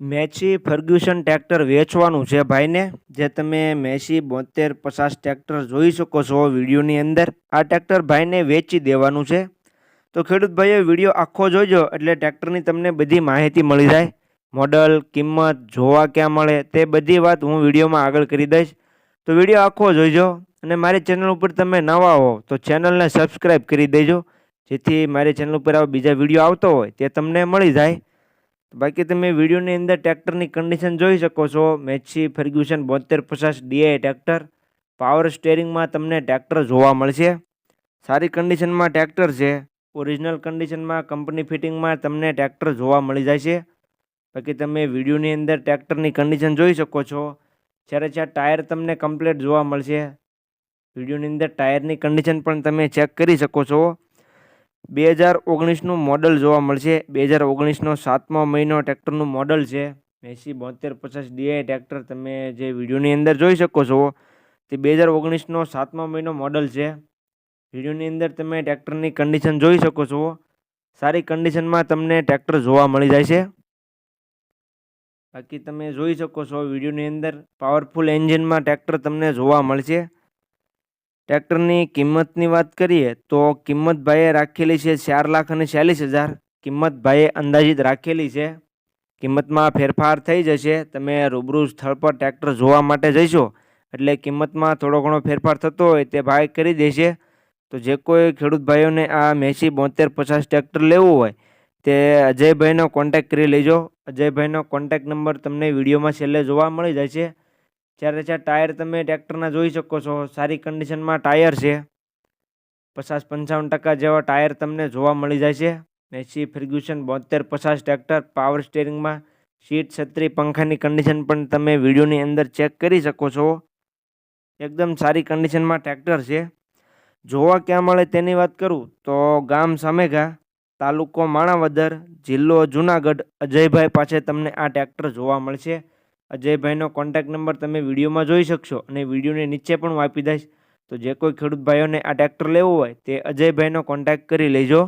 મેચી Fergusson tractor વેચવાનું છે ભાઈને, જે તમે મેસી બોતેર પચાસ ટ્રેક્ટર જોઈ શકો છો વિડીયોની અંદર. આ ટ્રેક્ટર ભાઈને વેચી દેવાનું છે. તો ખેડૂત ભાઈઓ, વીડિયો આખો જોજો એટલે ટ્રેક્ટરની તમને બધી માહિતી મળી જાય. મોડલ, કિંમત, જોવા ક્યાં મળે તે બધી વાત હું વિડીયોમાં આગળ કરી દઈશ. તો વીડિયો આખો જોઈજો અને મારી ચેનલ ઉપર તમે નવા હો તો ચેનલને સબસ્ક્રાઈબ કરી દેજો. જેથી મારી ચેનલ ઉપર આવા બીજા વીડિયો આવતો હોય તે તમને મળી જાય. બાકી તમે વિડીયોની અંદર ટ્રેક્ટરની કન્ડિશન જોઈ શકો છો. મેચી ફર્ગ્યુસન, બોતેર પચાસ ડીઆઈ ટ્રેક્ટર. પાવર સ્ટેરિંગમાં તમને ટ્રેક્ટર જોવા મળશે. સારી કન્ડિશનમાં ટ્રેક્ટર છે. ઓરિજિનલ કન્ડિશનમાં કંપની ફિટિંગમાં તમને ટ્રેક્ટર જોવા મળી જાય છે. બાકી તમે વિડીયોની અંદર ટ્રેક્ટરની કન્ડિશન જોઈ શકો છો. જ્યારે જ્યાં ટાયર તમને કમ્પ્લીટ જોવા મળશે. વિડીયોની અંદર ટાયરની કન્ડિશન પણ તમે ચેક કરી શકો છો. બે હજાર ઓગણીસનું મોડલ જોવા મળશે. બે હજાર ઓગણીસનો સાતમો મહિનો ટ્રેક્ટરનું મોડલ છે. એંસી બોતેર પચાસ ડીઆઈ ટ્રેક્ટર તમે જે વિડીયોની અંદર જોઈ શકો છો, તે બે હજાર ઓગણીસનો સાતમો મહિનો મોડલ છે. વિડીયોની અંદર તમે ટ્રેક્ટરની કન્ડિશન જોઈ શકો છો. સારી કન્ડિશનમાં તમને ટ્રેક્ટર જોવા મળી જાય છે. બાકી તમે જોઈ શકો છો વિડીયોની અંદર પાવરફુલ એન્જિનમાં ટ્રેક્ટર તમને જોવા મળશે. ટ્રેક્ટરની કિંમતની વાત કરીએ તો કિંમત ભાઈએ રાખેલી છે ચાર લાખ અને ચાલીસ હજાર. કિંમત ભાઈએ અંદાજિત રાખેલી છે. કિંમતમાં ફેરફાર થઈ જશે. તમે રૂબરૂ સ્થળ પર ટ્રેક્ટર જોવા માટે જઈશો એટલે કિંમતમાં થોડો ઘણો ફેરફાર થતો હોય તે ભાઈ કરી દેશે. તો જે કોઈ ખેડૂત ભાઈઓને આ મેસી બોતેર પચાસ ટ્રેક્ટર લેવું હોય તે અજયભાઈનો કોન્ટેક્ટ કરી લેજો. અજયભાઈનો કોન્ટેક્ટ નંબર તમને વિડીયોમાં છેલ્લે જોવા મળી છે જ્યારે ચાર ટાયર તમે ટ્રેક્ટરના જોઈ શકો છો, સારી કન્ડિશનમાં ટાયર છે. પચાસ પંચાવન ટકા જેવા ટાયર તમને જોવા મળી જાય છે. મેસી ફર્ગ્યુસન બોતેર પચાસ ટ્રેક્ટર, પાવર સ્ટેરિંગમાં સીટ છત્રી પંખાની કન્ડિશન પણ તમે વિડીયોની અંદર ચેક કરી શકો છો. એકદમ સારી કન્ડિશનમાં ટ્રેક્ટર છે. જોવા ક્યાં મળે તેની વાત કરું તો ગામ સામેગા તાલુકો માણાવદર, જિલ્લો જુનાગઢ, અજયભાઈ પાસે તમને આ ટ્રેક્ટર જોવા મળશે. અજયભાઈનો કોન્ટેક્ટ નંબર તમે વિડીયોમાં જોઈ શકશો અને વિડીયોની નીચે પણ હું આપી દઈશ. તો જે કોઈ ખેડૂત ભાઈઓને આ ટ્રેક્ટર લેવું હોય તે અજયભાઈનો કોન્ટેક્ટ કરી લેજો.